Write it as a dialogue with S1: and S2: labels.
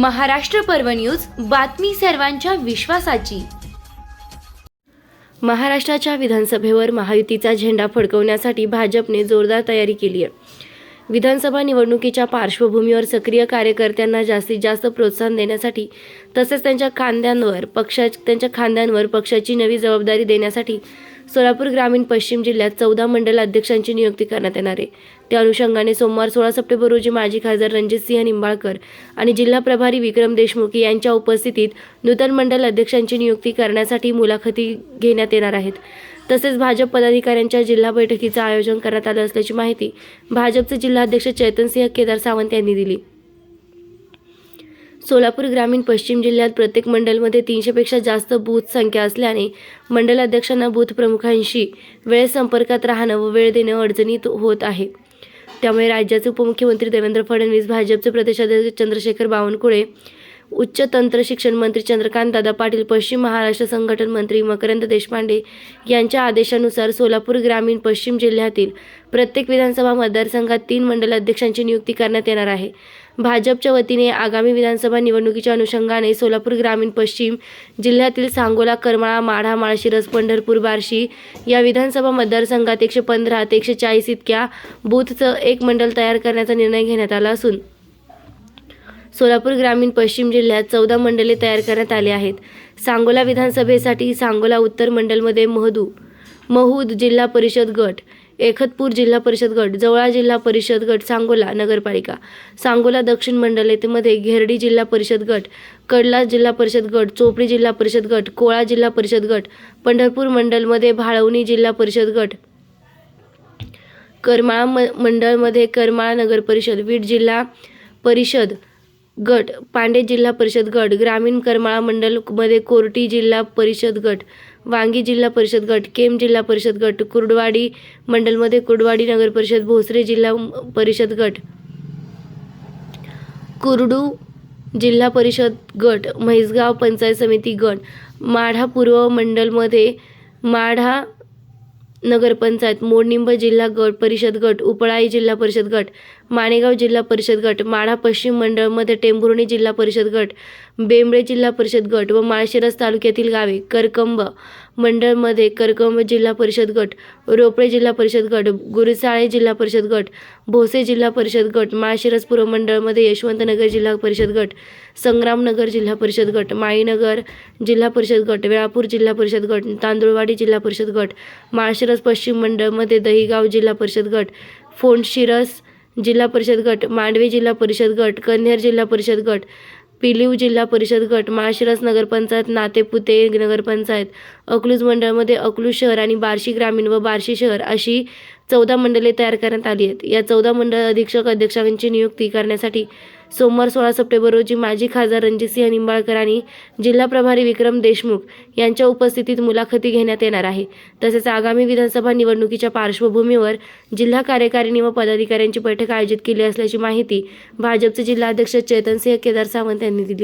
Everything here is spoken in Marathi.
S1: महाराष्ट्र पर्व न्यूज बातमी सर्वांच्या विश्वासाची. महाराष्ट्राच्या विधानसभेवर महायुतीचा झेंडा फडकवण्यासाठी भाजपने जोरदार तयारी केली आहे विधानसभा निवडणुकीच्या पार्श्वभूमीवर सक्रिय कार्यकर्त्यांना जास्तीत जास्त प्रोत्साहन देण्यासाठी तसेच त्यांच्या खांद्यांवर पक्षा त्यांच्या खांद्यांवर पक्षाची नवी जबाबदारी देण्यासाठी सोलापूर ग्रामीण पश्चिम जिल्ह्यात चौदा मंडल अध्यक्षांची नियुक्ती करण्यात येणार आहे. त्या अनुषंगाने सोमवार सोळा सप्टेंबर रोजी माजी खासदार रणजितसिंह निंबाळकर आणि जिल्हा प्रभारी विक्रम देशमुख यांच्या उपस्थितीत नूतन मंडल अध्यक्षांची नियुक्ती करण्यासाठी मुलाखती घेण्यात येणार आहेत. तसेच भाजप पदाधिकाऱ्यांच्या जिल्हा बैठकीचं आयोजन करण्यात आलं असल्याची माहिती भाजपचे जिल्हाध्यक्ष चैतनसिंह केदार सावंत यांनी दिली. सोलापूर ग्रामीण पश्चिम जिल्ह्यात प्रत्येक मंडलमध्ये तीनशेपेक्षा जास्त बूथ संख्या असल्याने मंडल अध्यक्षांना बूथ प्रमुखांशी वेळ संपर्कात राहणं व वेळ देणं अडचणीत होत आहे. त्यामुळे राज्याचे उपमुख्यमंत्री देवेंद्र फडणवीस भाजपचे प्रदेशाध्यक्ष चंद्रशेखर बावनकुळे उच्च तंत्र शिक्षण मंत्री चंद्रकांत दादा पाटील पश्चिम महाराष्ट्र संघटन मंत्री मकरंद देशपांडे यांच्या आदेशानुसार सोलापूर ग्रामीण पश्चिम जिल्ह्यातील प्रत्येक विधानसभा मतदारसंघात तीन मंडल अध्यक्षांची नियुक्ती करण्यात येणार आहे. भाजपच्या वतीने आगामी विधानसभा निवडणुकीच्या अनुषंगाने सोलापूर ग्रामीण पश्चिम जिल्ह्यातील सांगोला करमाळा माढा माळशिरस पंढरपूर बार्शी या विधानसभा मतदारसंघात एकशे पंधरा ते एकशे चाळीस इतक्या बूथचं एक मंडल तयार करण्याचा निर्णय घेण्यात आला असून सोलापूर ग्रामीण पश्चिम जिल्ह्यात चौदा मंडले तयार करण्यात आली आहेत. सांगोला विधानसभेसाठी सांगोला उत्तर मंडलमध्ये महदू महूद जिल्हा परिषद गट एखतपूर जिल्हा परिषद गट जवळा जिल्हा परिषद गट सांगोला नगरपालिका सांगोला दक्षिण मंडलेमध्ये घेरडी जिल्हा परिषद गट कडला जिल्हा परिषद गट चोपडी जिल्हा परिषद गट कोळा जिल्हा परिषद गट पंढरपूर मंडलमध्ये भाळवणी जिल्हा परिषद गट करमाळा म मंडळमध्ये करमाळा नगर परिषद बीड जिल्हा परिषद गट पांडे जिल्हा परिषद गट ग्रामीण करमाळा मंडलमध्ये कोर्टी जिल्हा परिषद गट वांगी जिल्हा परिषद गट केम जिल्हा परिषद गट कुर्डवाडी मंडलमध्ये कुर्डवाडी नगर परिषद भोसरे जिल्हा परिषद गट. कुर्डू जिल्हा परिषद गट म्हैसगाव पंचायत समिती गट माढा पूर्व मंडलमध्ये माढा नगरपंचायत मोडनिंब जिल्हा गट परिषद गट उपळाई जिल्हा परिषद गट माणेगाव जिल्हा परिषद गट माढा पश्चिम मंडळमध्ये टेंभुर्णी जिल्हा परिषद गट बेंबळे जिल्हा परिषद गट व माळशिरस तालुक्यातील गावे करकंब मंडळमध्ये करकंब जिल्हा परिषद गट रोपळे जिल्हा परिषद गट गुरसाळे जिल्हा परिषद गट भोसे जिल्हा परिषद गट माळशिरस पूर्व मंडळमध्ये यशवंतनगर जिल्हा परिषद गट संग्रामनगर जिल्हा परिषद गट माळीनगर जिल्हा परिषद गट वेळापूर जिल्हा परिषद गट तांदुळवाडी जिल्हा परिषद गट माळशिरस पश्चिम मंडळमध्ये दहिगाव जिल्हा परिषद गट फोंडशिरस जिल्हा परिषद गट मांडवे जिल्हा परिषद गट कन्हेर जिल्हा परिषद गट पिलीव जिल्हा परिषद गट माळशिरस नगरपंचायत नातेपुते नगरपंचायत अकलूज मंडळमध्ये अकलूज शहर आणि बार्शी ग्रामीण व बार्शी शहर अशी चौदा मंडळे तयार करण्यात आली आहेत. या चौदा मंडळ अधीक्षक अध्यक्षांची नियुक्ती करण्यासाठी सोमवार सोळा सप्टेंबर रोजी माजी खासदार रणजितसिंह निंबाळकर आणि जिल्हा प्रभारी विक्रम देशमुख यांच्या उपस्थितीत मुलाखती घेण्यात येणार आहे. तसेच आगामी विधानसभा निवडणुकीच्या पार्श्वभूमीवर जिल्हा कार्यकारिणी व पदाधिकाऱ्यांची बैठक आयोजित केली असल्याची माहिती भाजपचे जिल्हाध्यक्ष चेतनसिंह केदार सावंत यांनी दिली.